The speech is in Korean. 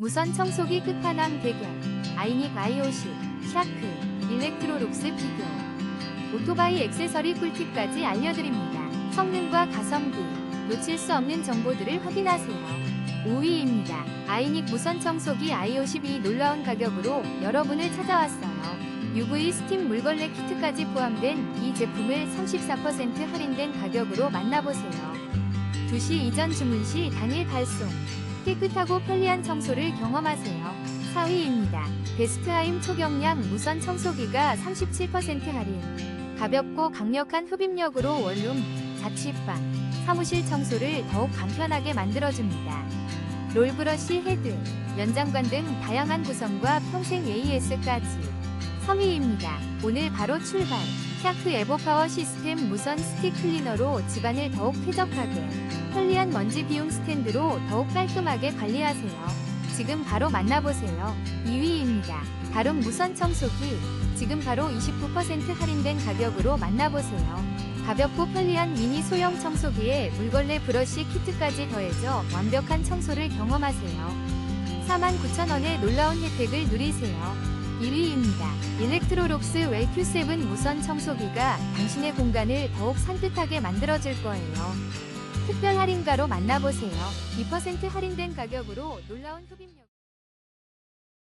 무선 청소기 끝판왕 대결 아이닉 i50 샤크 일렉트로룩스 비교 오토바이 액세서리 꿀팁까지 알려드립니다. 성능과 가성비 놓칠 수 없는 정보들을 확인하세요. 5위입니다. 아이닉 무선 청소기 i52 놀라운 가격으로 여러분을 찾아왔어요. UV 스팀 물걸레 키트까지 포함된 이 제품을 34% 할인된 가격으로 만나보세요. 2시 이전 주문 시 당일 발송. 깨끗하고 편리한 청소를 경험하세요. 4위입니다. 베스트하임 초경량 무선 청소기가 37% 할인. 가볍고 강력한 흡입력으로 원룸, 자취방, 사무실 청소를 더욱 간편하게 만들어줍니다. 롤브러쉬 헤드, 연장관 등 다양한 구성과 평생 AS까지. 3위입니다. 오늘 바로 출발. 샤크 에버파워 시스템 무선 스틱 클리너로 집안을 더욱 쾌적하게, 편리한 먼지 비움 스탠드로 더욱 깔끔하게 관리하세요. 지금 바로 만나보세요. 2위입니다. 다rum 무선 청소기. 지금 바로 29% 할인된 가격으로 만나보세요. 가볍고 편리한 미니 소형 청소기에 물걸레 브러쉬 키트까지 더해져 완벽한 청소를 경험하세요. 49,000원의 놀라운 혜택을 누리세요. 1위입니다. 일렉트로록스 웰큐7 무선 청소기가 당신의 공간을 더욱 산뜻하게 만들어줄 거예요. 특별 할인가로 만나보세요. 2% 할인된 가격으로 놀라운 흡입력.